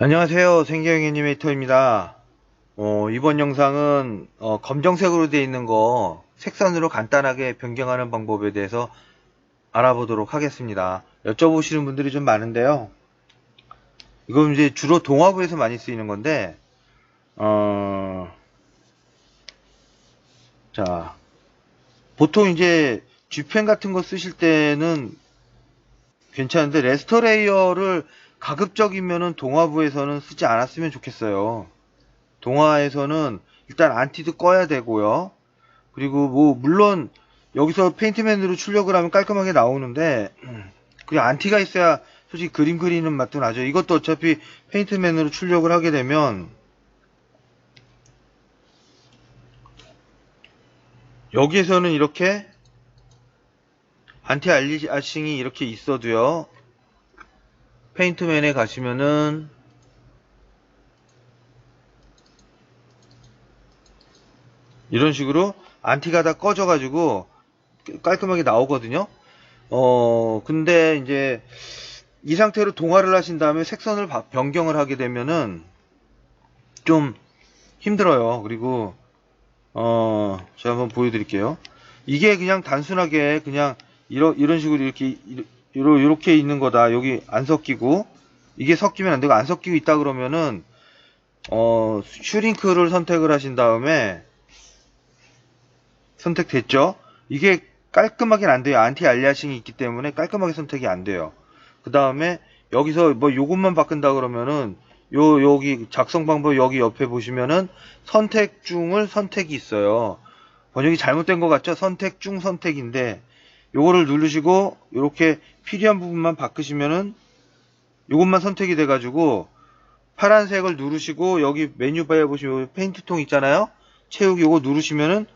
안녕하세요. 생계형 애니메이터입니다. 어, 이번 영상은 어, 검정색으로 되어 있는 거 색선으로 간단하게 변경하는 방법에 대해서 알아보도록 하겠습니다. 여쭤보시는 분들이 좀 많은데요. 이건 이제 주로 동화부에서 많이 쓰이는 건데 어, 자 보통 이제 G펜 같은 거 쓰실 때는 괜찮은데 레스터레이어를 가급적이면은 동화부에서는 쓰지 않았으면 좋겠어요. 동화에서는 일단 안티도 꺼야 되고요. 그리고 뭐 물론 여기서 페인트맨으로 출력을 하면 깔끔하게 나오는데 그 안티가 있어야 솔직히 그림 그리는 맛도 나죠. 이것도 어차피 페인트맨으로 출력을 하게 되면 여기에서는 이렇게 안티 알리아싱이 이렇게 있어도요. 페인트맨에 가시면은 이런 식으로 안티가 다 꺼져 가지고 깔끔하게 나오거든요. 어, 근데 이제 이 상태로 동화를 하신 다음에 색선을 바- 변경을 하게 되면은 좀 힘들어요. 그리고 어, 제가 한번 보여드릴게요. 이게 그냥 단순하게 그냥 이런 이런 식으로 이렇게 이러, 이렇게 있는 거다. 여기 안 섞이고 이게 섞이면 안 되고 안 섞이고 있다 그러면은 어, 슈링크를 선택을 하신 다음에 선택됐죠? 이게 깔끔하게는 안 돼요. 안티 알리아싱이 있기 때문에 깔끔하게 선택이 안 돼요. 그 다음에 여기서 뭐 요것만 바꾼다 그러면은 요 여기 작성 방법 여기 옆에 보시면은 선택 중을 선택이 있어요. 번역이 잘못된 것 같죠? 선택 중 선택인데 요거를 누르시고 이렇게 필요한 부분만 바꾸시면은 요것만 선택이 돼 가지고 파란색을 누르시고 여기 메뉴바에 보시면 페인트통 있잖아요. 채우기 요거 누르시면은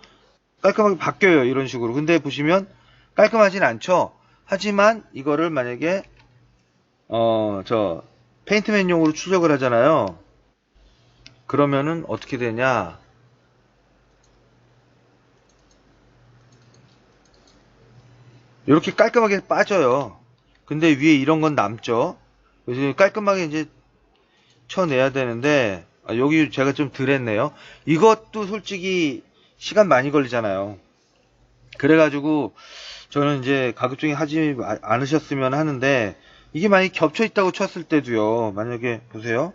깔끔하게 바뀌어요. 이런 식으로. 근데 보시면 깔끔하진 않죠. 하지만 이거를 만약에 어 저 페인트맨용으로 출력을 하잖아요. 그러면은 어떻게 되냐? 이렇게 깔끔하게 빠져요. 근데 위에 이런 건 남죠. 그래서 깔끔하게 이제 쳐내야 되는데 아, 여기 제가 좀 덜했네요. 이것도 솔직히 시간 많이 걸리잖아요. 그래가지고 저는 이제 가급적이 하지 마- 않으셨으면 하는데 이게 만약에 겹쳐 있다고 쳤을 때도요. 만약에 보세요.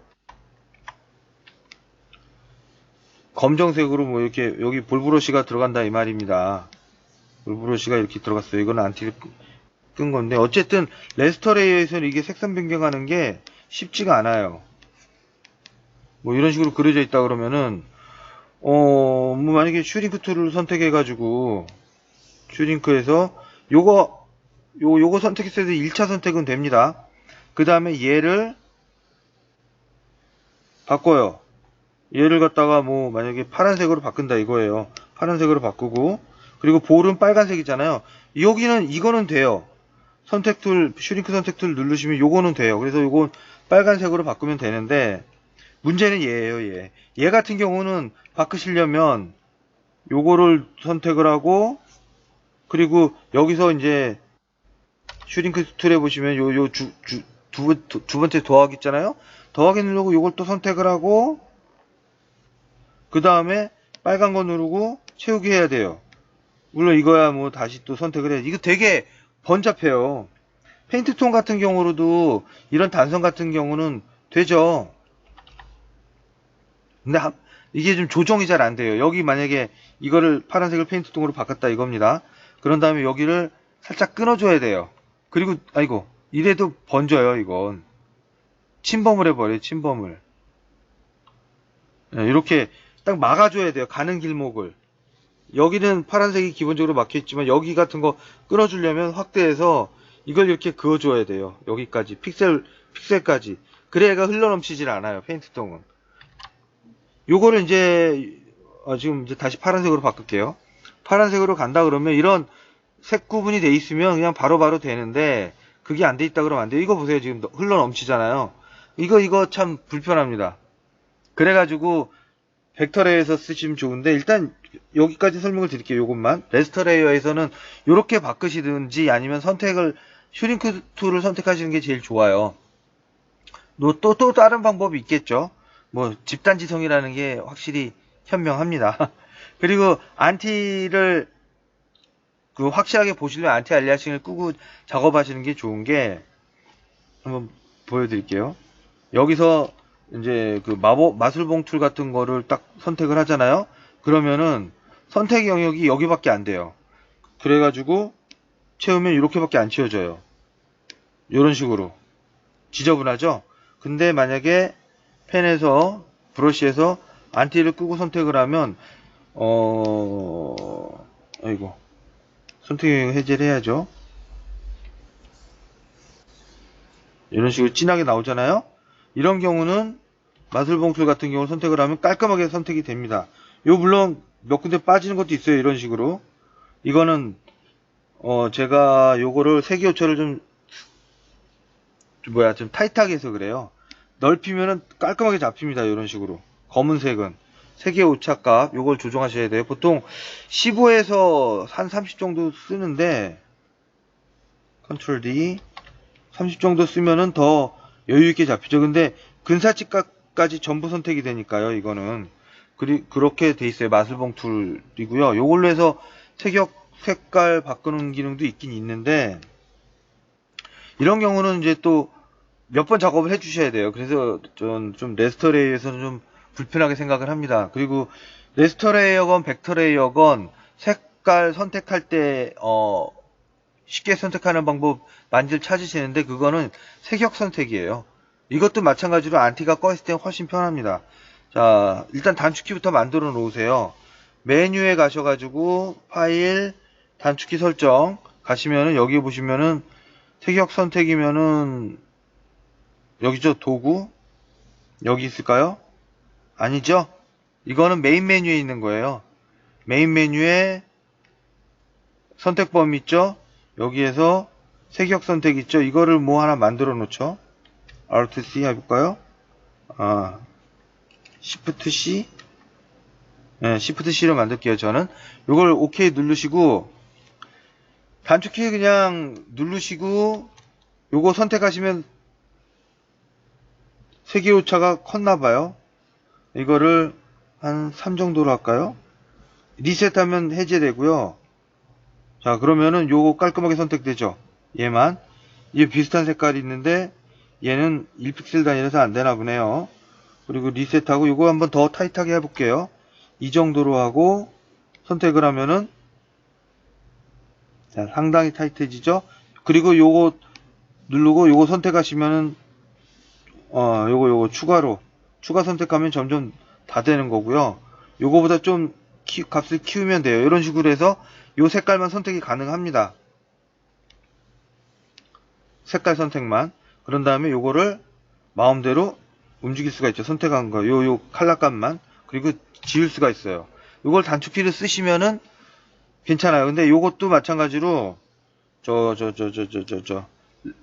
검정색으로 뭐 이렇게 여기 볼브러시가 들어간다 이 말입니다. 볼브러시가 이렇게 들어갔어요. 이거는 안티를 끄- 끈 건데 어쨌든 레스터레이에서는 이게 색상 변경하는 게 쉽지가 않아요. 뭐 이런 식으로 그려져 있다 그러면은 어, 뭐 만약에 슈링크 툴을 선택해 가지고 슈링크에서 요거 요 요거 선택했을 때 1차 선택은 됩니다. 그 다음에 얘를 바꿔요. 얘를 갖다가 뭐 만약에 파란색으로 바꾼다 이거예요. 파란색으로 바꾸고 그리고 볼은 빨간색이잖아요. 여기는 이거는 돼요. 선택 툴 슈링크 선택 툴 누르시면 요거는 돼요. 그래서 요건 빨간색으로 바꾸면 되는데 문제는 얘예요, 얘. 얘 같은 경우는 바꾸시려면 요거를 선택을 하고 그리고 여기서 이제 슈링크 툴에 보시면 요 요 주 두 두 번째 더하기 있잖아요. 더하기 누르고 요걸 또 선택을 하고 그 다음에 빨간 거 누르고 채우기 해야 돼요. 물론 이거야 뭐 다시 또 선택을 해야 돼. 이거 되게 번잡해요. 페인트톤 같은 경우로도 이런 단선 같은 경우는 되죠. 근데 한- 이게 좀 조정이 잘 안 돼요. 여기 만약에 이거를 파란색을 페인트통으로 바꿨다 이겁니다. 그런 다음에 여기를 살짝 끊어줘야 돼요. 그리고 아이고 이래도 번져요 이건. 침범을 해버려요 침범을. 네, 이렇게 딱 막아줘야 돼요. 가는 길목을. 여기는 파란색이 기본적으로 막혀 있지만 여기 같은 거 끊어주려면 확대해서 이걸 이렇게 그어줘야 돼요. 여기까지 픽셀 픽셀까지. 그래야 얘가 흘러넘치질 않아요. 페인트통은. 요거를 이제 어, 지금 이제 다시 파란색으로 바꿀게요. 파란색으로 간다 그러면 이런 색 구분이 돼 있으면 그냥 바로 바로 되는데 그게 안 돼 있다 그러면 안 돼요. 이거 보세요. 지금 흘러 넘치잖아요. 이거 이거 참 불편합니다. 그래가지고 벡터레이에서 쓰시면 좋은데 일단 여기까지 설명을 드릴게요. 요것만 레스터 레이어에서는 이렇게 바꾸시든지 아니면 선택을 슈링크 툴을 선택하시는 게 제일 좋아요. 또, 또, 또 다른 방법이 있겠죠. 뭐, 집단 지성이라는 게 확실히 현명합니다. 그리고 안티를 그 확실하게 보시려면 안티 알리아싱을 끄고 작업하시는 게 좋은 게 한번 보여드릴게요. 여기서 이제 그 마법 마술봉 툴 같은 거를 딱 선택을 하잖아요. 그러면은 선택 영역이 여기밖에 안 돼요. 그래가지고 채우면 이렇게밖에 안 채워져요. 이런 식으로 지저분하죠. 근데 만약에 펜에서 브러쉬에서 안티를 끄고 선택을 하면 어 아이고 선택 영역 해제를 해야죠. 이런 식으로 진하게 나오잖아요. 이런 경우는 마술봉툴 같은 경우 선택을 하면 깔끔하게 선택이 됩니다. 요 물론 몇 군데 빠지는 것도 있어요. 이런 식으로. 이거는 어 제가 요거를 세기호처를 좀, 좀 뭐야 좀 타이트하게 해서 그래요. 넓히면은 깔끔하게 잡힙니다. 이런 식으로. 검은색은 세개 오차값 요걸 조정하셔야 돼요. 보통 15에서 한 30 정도 쓰는데 컨트롤 D 30 정도 쓰면은 더 여유 있게 잡히죠. 근데 근사치까지 전부 선택이 되니까요. 이거는 그리, 그렇게 돼 있어요. 마술봉 툴이고요. 요걸로 해서 색역 색깔 바꾸는 기능도 있긴 있는데 이런 경우는 이제 또 몇 번 작업을 해 주셔야 돼요. 그래서 좀, 좀 레스터 레이에서는 좀 불편하게 생각을 합니다. 그리고 레스터 레이어건 벡터 레이어건 색깔 선택할 때 어, 쉽게 선택하는 방법 많이들 찾으시는데 그거는 색역 선택이에요. 이것도 마찬가지로 안티가 꺼 있을 때 훨씬 편합니다. 자, 일단 단축키부터 만들어 놓으세요. 메뉴에 가셔가지고 파일, 단축키 설정 가시면은 여기 보시면은 색역 선택이면은 여기죠 도구 여기 있을까요? 아니죠? 이거는 메인 메뉴에 있는 거예요. 메인 메뉴에 선택 범위 있죠? 여기에서 색역 선택 있죠? 이거를 뭐 하나 만들어 놓죠? Alt C 해볼까요? 아, Shift C? 네, Shift C로 만들게요, 저는. 이걸 OK 누르시고, 단축키 그냥 누르시고, 요거 선택하시면 세개 오차가 컸나봐요. 이거를 한 3 정도로 할까요? 리셋하면 해제되고요. 자, 그러면은 요거 깔끔하게 선택되죠? 얘만. 얘 비슷한 색깔이 있는데, 얘는 1픽셀 단위라서 안 되나 보네요. 그리고 리셋하고 이거 한번 더 타이트하게 해볼게요. 이 정도로 하고 선택을 하면은 자, 상당히 타이트해지죠. 그리고 요거 누르고 요거 선택하시면은 어 요거 요거 추가로 추가 선택하면 점점 다 되는 거고요. 요거보다 좀 키, 값을 키우면 돼요. 이런 식으로 해서 요 색깔만 선택이 가능합니다. 색깔 선택만. 그런 다음에 요거를 마음대로 움직일 수가 있죠. 선택한 거. 요, 요 칼라값만. 그리고 지울 수가 있어요. 요걸 단축키를 쓰시면은 괜찮아요. 근데 요것도 마찬가지로 저, 저, 저, 저, 저, 저, 저,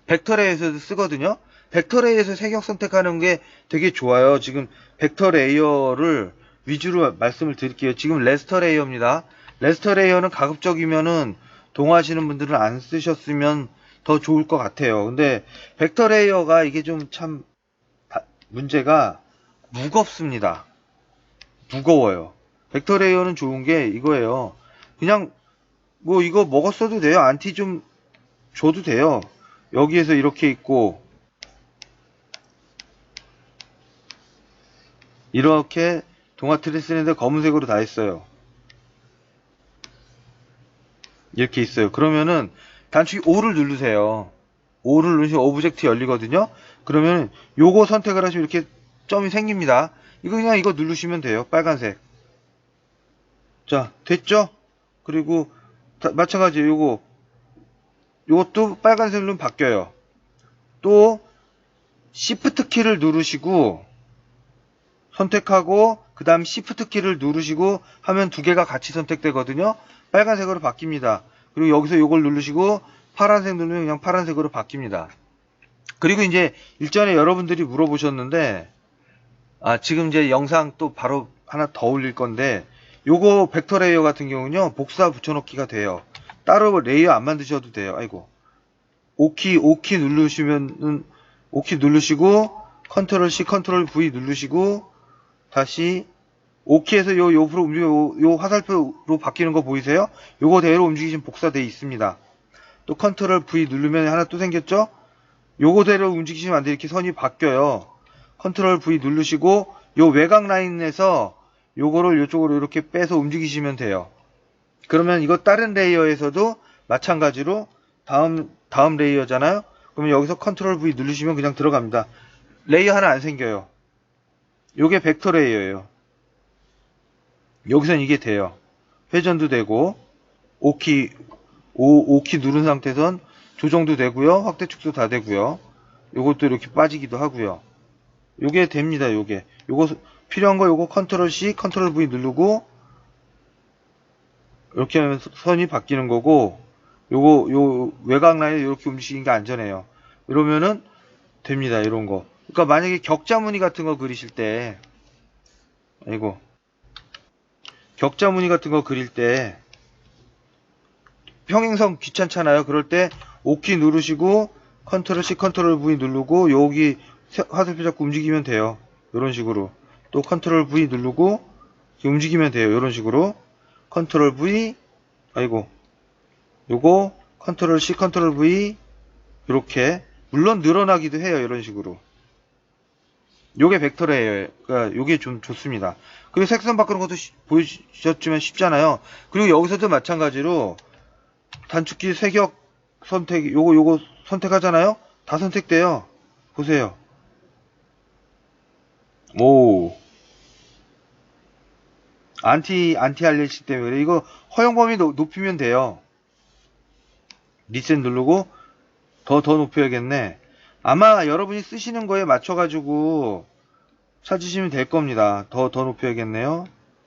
벡터레이에서도 쓰거든요. 벡터레이에서 색역 선택하는 게 되게 좋아요. 지금 벡터 레이어를 위주로 말씀을 드릴게요. 지금 레스터 레이어입니다. 레스터 레이어는 가급적이면은 동화하시는 분들은 안 쓰셨으면 더 좋을 것 같아요. 근데 벡터 레이어가 이게 좀 참 문제가 무겁습니다. 무거워요. 벡터 레이어는 좋은 게 이거예요. 그냥 뭐 이거 먹었어도 돼요. 안티 좀 줘도 돼요. 여기에서 이렇게 있고 이렇게 동화 틀을 쓰는데 검은색으로 다 있어요. 이렇게 있어요. 그러면은 단축키 5를 누르세요. 5를 누르시면 오브젝트 열리거든요. 그러면 요거 선택을 하시면 이렇게 점이 생깁니다. 이거 그냥 이거 누르시면 돼요. 빨간색. 자, 됐죠? 그리고 다, 마찬가지 요거 요것도 빨간색으로 바뀌어요. 또 Shift 키를 누르시고 선택하고 그 다음 Shift 키를 누르시고 하면 두 개가 같이 선택되거든요. 빨간색으로 바뀝니다. 그리고 여기서 이걸 누르시고 파란색 누르면 그냥 파란색으로 바뀝니다. 그리고 이제 일전에 여러분들이 물어보셨는데 아 지금 이제 영상 또 바로 하나 더 올릴 건데 요거 벡터 레이어 같은 경우는요 복사 붙여넣기가 돼요. 따로 레이어 안 만드셔도 돼요. 아이고 오키 오키 누르시면은 오키 누르시고 컨트롤 C, 컨트롤 V 누르시고 다시 오키에서 요 옆으로 움직여 요, 요 화살표로 바뀌는 거 보이세요? 요거 대로 움직이시면 복사되어 있습니다. 또 컨트롤 V 누르면 하나 또 생겼죠? 요거대로 움직이시면 안 돼. 이렇게 선이 바뀌어요. 컨트롤 V 누르시고 요 외곽 라인에서 요거를 요쪽으로 이렇게 빼서 움직이시면 돼요. 그러면 이거 다른 레이어에서도 마찬가지로 다음 다음 레이어잖아요. 그러면 여기서 컨트롤 V 누르시면 그냥 들어갑니다. 레이어 하나 안 생겨요. 요게 벡터 레이어예요. 여기선 이게 돼요. 회전도 되고 오키 오, 오키 누른 상태선 조정도 되고요. 확대 축소 다 되고요. 요것도 이렇게 빠지기도 하고요. 요게 됩니다. 요게. 요거 필요한 거 요거 컨트롤 C, 컨트롤 V 누르고 이렇게 하면 선이 바뀌는 거고 요거 요 외곽 라인에 이렇게 움직이는 게 안전해요. 이러면은 됩니다. 이런 거. 그러니까 만약에 격자 무늬 같은 거 그리실 때 아이고 격자 무늬 같은 거 그릴 때 평행선 귀찮잖아요. 그럴 때 오키 누르시고 컨트롤 C, 컨트롤 V 누르고 여기 세- 화살표 잡고 움직이면 돼요. 이런 식으로 또 컨트롤 V 누르고 움직이면 돼요. 이런 식으로 컨트롤 V 아이고 요거 컨트롤 C, 컨트롤 V 이렇게 물론 늘어나기도 해요. 이런 식으로 요게 벡터레이에요. 그러니까 요게 좀 좋습니다. 그리고 색선 바꾸는 것도 쉬- 보여주셨지만 쉽잖아요. 그리고 여기서도 마찬가지로 단축키 세격 선택, 요거, 요거 선택하잖아요? 다 선택돼요. 보세요. 오. 안티, 안티 RLC 때문에. 이거 허용 범위 노- 높이면 돼요. 리셋 누르고 더, 더 높여야겠네. 아마 여러분이 쓰시는 거에 맞춰 가지고 찾으시면 될 겁니다. 더, 더 높여야겠네요.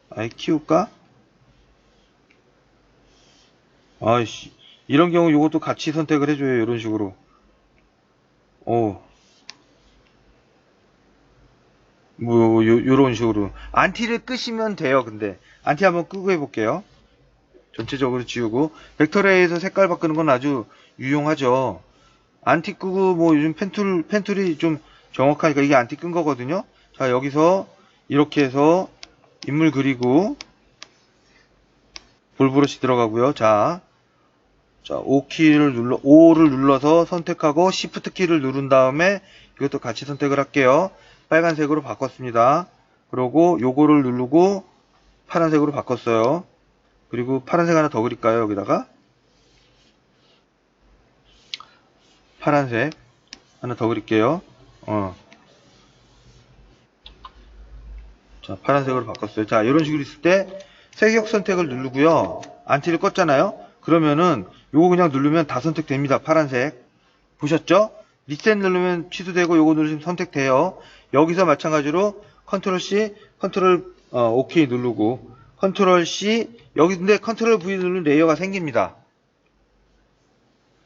아이, 키울까? 아이씨. 이런 경우 이것도 같이 선택을 해줘요. 이런 식으로. 오. 뭐, 요, 요런 식으로. 안티를 끄시면 돼요, 근데. 안티 한번 끄고 해볼게요. 전체적으로 지우고. 벡터레이에서 색깔 바꾸는 건 아주 유용하죠. 안티 끄고, 뭐, 요즘 펜툴, 펜툴이 좀 정확하니까 이게 안티 끈 거거든요. 자, 여기서 이렇게 해서 인물 그리고, 볼브러시 들어가고요. 자, 자, O 키를 눌러, O를 눌러서 선택하고 Shift 키를 누른 다음에 이것도 같이 선택을 할게요. 빨간색으로 바꿨습니다. 그리고 요거를 누르고 파란색으로 바꿨어요. 그리고 파란색 하나 더 그릴까요? 여기다가 파란색 하나 더 그릴게요. 어. 자, 파란색으로 바꿨어요. 자, 이런 식으로 있을 때 색역 선택을 누르고요. 안티를 껐잖아요. 그러면은 요거 그냥 누르면 다 선택됩니다. 파란색. 보셨죠? 리셋 누르면 취소되고 요거 누르시면 선택돼요. 여기서 마찬가지로 컨트롤 C, 컨트롤 어, OK 누르고 컨트롤 C 여기 근데 컨트롤 V 누르면 레이어가 생깁니다.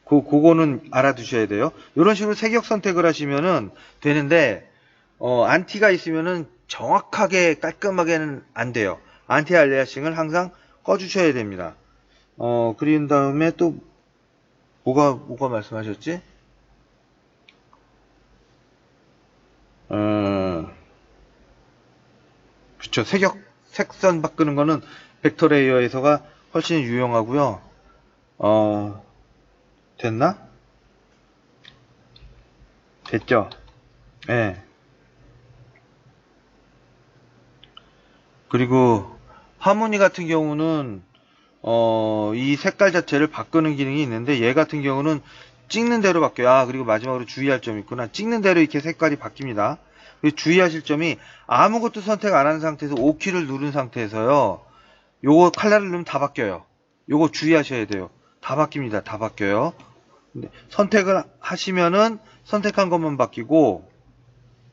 그 그거는 알아두셔야 돼요. 이런 식으로 색역 선택을 하시면은 되는데 어, 안티가 있으면은 정확하게 깔끔하게는 안 돼요. 안티 알리아싱을 항상 꺼주셔야 됩니다. 어, 그린 다음에 또 뭐가 뭐가 말씀하셨지? 어, 그쵸. 색역, 색선 바꾸는 거는 벡터 레이어에서가 훨씬 유용하고요. 어, 됐나? 됐죠? 예. 네. 그리고 하모니 같은 경우는 어, 이 색깔 자체를 바꾸는 기능이 있는데 얘 같은 경우는 찍는 대로 바뀌어요. 아, 그리고 마지막으로 주의할 점이 있구나. 찍는 대로 이렇게 색깔이 바뀝니다. 그리고 주의하실 점이 아무것도 선택 안 한 상태에서 O키를 누른 상태에서요. 요거 칼라를 누르면 다 바뀌어요. 요거 주의하셔야 돼요. 다 바뀝니다. 다 바뀌어요. 선택을 하시면은 선택한 것만 바뀌고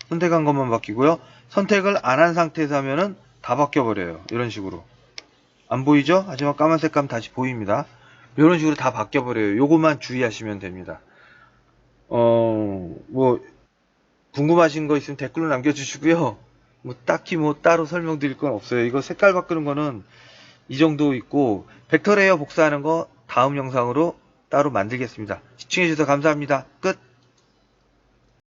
선택한 것만 바뀌고요. 선택을 안 한 상태에서 하면은 다 바뀌어 버려요. 이런 식으로. 안 보이죠? 하지만 까만 색 감 다시 보입니다. 이런 식으로 다 바뀌어 버려요. 요것만 주의하시면 됩니다. 어, 뭐 궁금하신 거 있으면 댓글로 남겨주시고요. 뭐 딱히 뭐 따로 설명드릴 건 없어요. 이거 색깔 바꾸는 거는 이 정도 있고 벡터 레이어 복사하는 거 다음 영상으로 따로 만들겠습니다. 시청해주셔서 감사합니다. 끝!